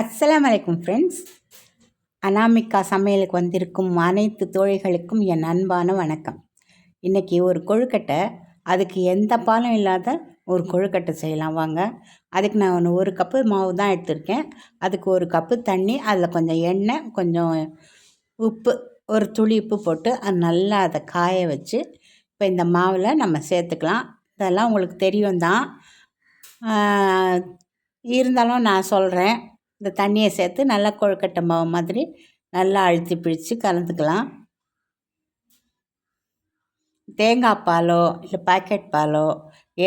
அஸ்லாம் வலைக்கும் ஃப்ரெண்ட்ஸ் அனாமிகா சமையலுக்கு வந்திருக்கும் அனைத்து தோழிகளுக்கும் என் அன்பான வணக்கம். இன்றைக்கி ஒரு கொழுக்கட்டை அதுக்கு எந்த பாலும் இல்லாத ஒரு கொழுக்கட்டை செய்யலாம் வாங்க. அதுக்கு நான் ஒன்று ஒரு கப்பு மாவு தான் எடுத்திருக்கேன். அதுக்கு ஒரு கப்பு தண்ணி அதில் கொஞ்சம் எண்ணெய் கொஞ்சம் உப்பு ஒரு துளி உப்பு போட்டு அது நல்லா அதை காய வச்சு இப்போ இந்த மாவில் நம்ம சேர்த்துக்கலாம். இதெல்லாம் உங்களுக்கு தெரியும் தான் இருந்தாலும் நான் சொல்கிறேன் இந்த தண்ணியை சேர்த்து நல்லா கொழுக்கட்டை மாவு மாதிரி நல்லா அழுத்தி பிடிச்சி கலந்துக்கலாம். தேங்காய் பாலோ இல்லை பாக்கெட் பாலோ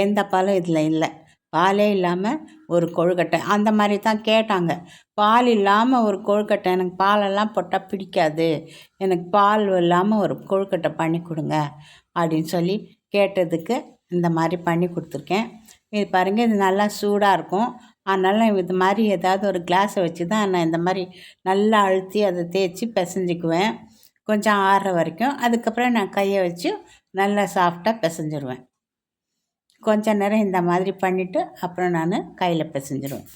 எந்த பாலும் இதில் இல்லை. பாலே இல்லாமல் ஒரு கொழுக்கட்டை. அந்த மாதிரி தான் கேட்டாங்க. பால் இல்லாமல் ஒரு கொழுக்கட்டை எனக்கு பாலெல்லாம் போட்டால் பிடிக்காது. எனக்கு பால் இல்லாமல் ஒரு கொழுக்கட்டை பண்ணி கொடுங்க அப்படின்னு சொல்லி கேட்டதுக்கு இந்த மாதிரி பண்ணி கொடுத்துருக்கேன். இது பாருங்கள் இது நல்லா சூடாக இருக்கும். அதனால் இது மாதிரி ஏதாவது ஒரு கிளாஸை வச்சு தான் நான் இந்த மாதிரி நல்லா அழுத்தி அதை தேய்ச்சி பிசைஞ்சிக்குவேன். கொஞ்சம் ஆறுற வரைக்கும். அதுக்கப்புறம் நான் கையை வச்சு நல்லா சாஃப்டாக பிசைஞ்சிருவேன். கொஞ்ச நேரம் இந்த மாதிரி பண்ணிவிட்டு அப்புறம் நான் கையில் பிசைஞ்சிருவேன்.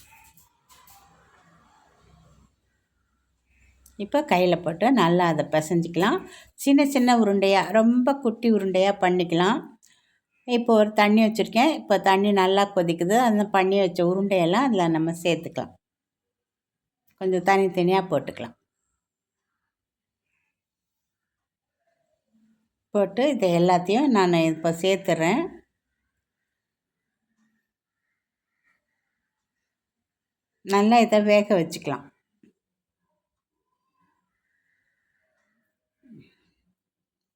இப்போ கையில் போட்டு நல்லா அதை பிசைஞ்சிக்கலாம். சின்ன சின்ன உருண்டையாக ரொம்ப குட்டி உருண்டையாக பண்ணிக்கலாம். இப்போ ஒரு தண்ணி வச்சுருக்கேன். இப்போ தண்ணி நல்லா கொதிக்குது. அந்த பண்ணி வச்ச உருண்டையெல்லாம் அதில் நம்ம சேர்த்துக்கலாம். கொஞ்சம் தனித்தனியாக போட்டுக்கலாம். போட்டு இதை எல்லாத்தையும் நான் இப்போ சேர்த்துறேன். நல்லா இதை வேக வச்சுக்கலாம்.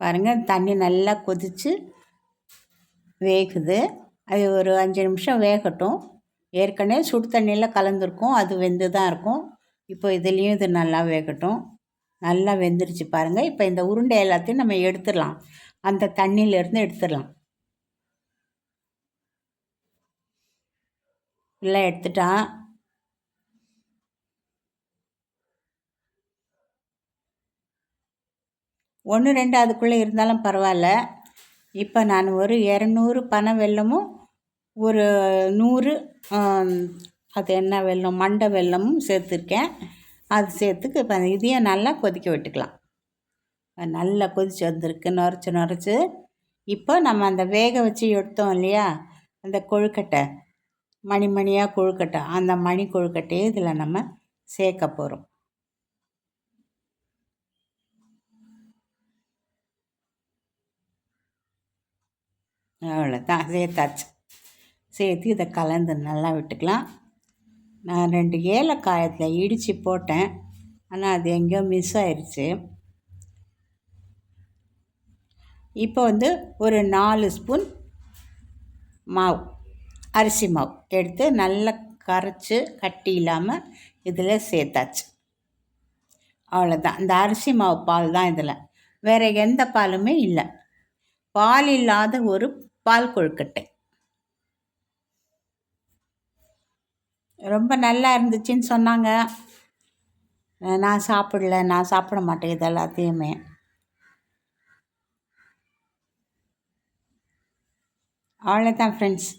பாருங்கள் தண்ணி நல்லா கொதித்து வேகுது. அது ஒரு அஞ்சு நிமிஷம் வேகட்டும். ஏற்கனவே சுடு தண்ணியில் கலந்துருக்கும். அது வெந்து தான் இருக்கும். இப்போ இதுலேயும் இது நல்லா வேகட்டும். நல்லா வெந்துருச்சு பாருங்கள் இப்போ இந்த உருண்டை எல்லாத்தையும் நம்ம எடுத்துடலாம். அந்த தண்ணியிலேருந்து எடுத்துடலாம். ஃபுல்லாக எடுத்துட்டான் ஒன்று ரெண்டு அதுக்குள்ளே இருந்தாலும் பரவாயில்ல. இப்போ நான் ஒரு இரநூறு பனை வெல்லமும் ஒரு நூறு அது என்ன வெல்லம் மண்டை வெல்லமும் சேர்த்துருக்கேன். அது சேர்த்துக்கு இப்போ இதையும் நல்லா கொதிக்க விட்டுக்கலாம். நல்லா கொதித்து வந்திருக்கு நுரைச்சி நுரைச்சி. இப்போ நம்ம அந்த வேக வச்சு எடுத்தோம் இல்லையா? அந்த கொழுக்கட்டை மணி மணியாக கொழுக்கட்டை அந்த மணி கொழுக்கட்டையே இதில் நம்ம சேர்க்க போகிறோம் அவ்வளோதான் சேர்த்தாச்சு. சேர்த்து இதை கலந்து நல்லா விட்டுக்கலாம். நான் ரெண்டு ஏலக்காயத்தில் இடித்து போட்டேன். ஆனால் அது எங்கேயோ மிஸ் ஆயிடுச்சு இப்போ வந்து ஒரு நாலு ஸ்பூன் மாவு அரிசி மாவு எடுத்து நல்லா கரைச்சி கட்டி இல்லாமல் இதில் சேர்த்தாச்சு. அவ்வளோதான் இந்த அரிசி மாவு பால் தான் இதில். வேறு எந்த பாலுமே இல்லை. பால் இல்லாத ஒரு பால் கொழுக்கட்டை. ரொம்ப நல்லா இருந்துச்சுன்னு சொன்னாங்க. நான் சாப்பிடல நான் சாப்பிட மாட்டேன் இது எல்லாத்தையுமே. அவ்வளோதான் ஃப்ரெண்ட்ஸ்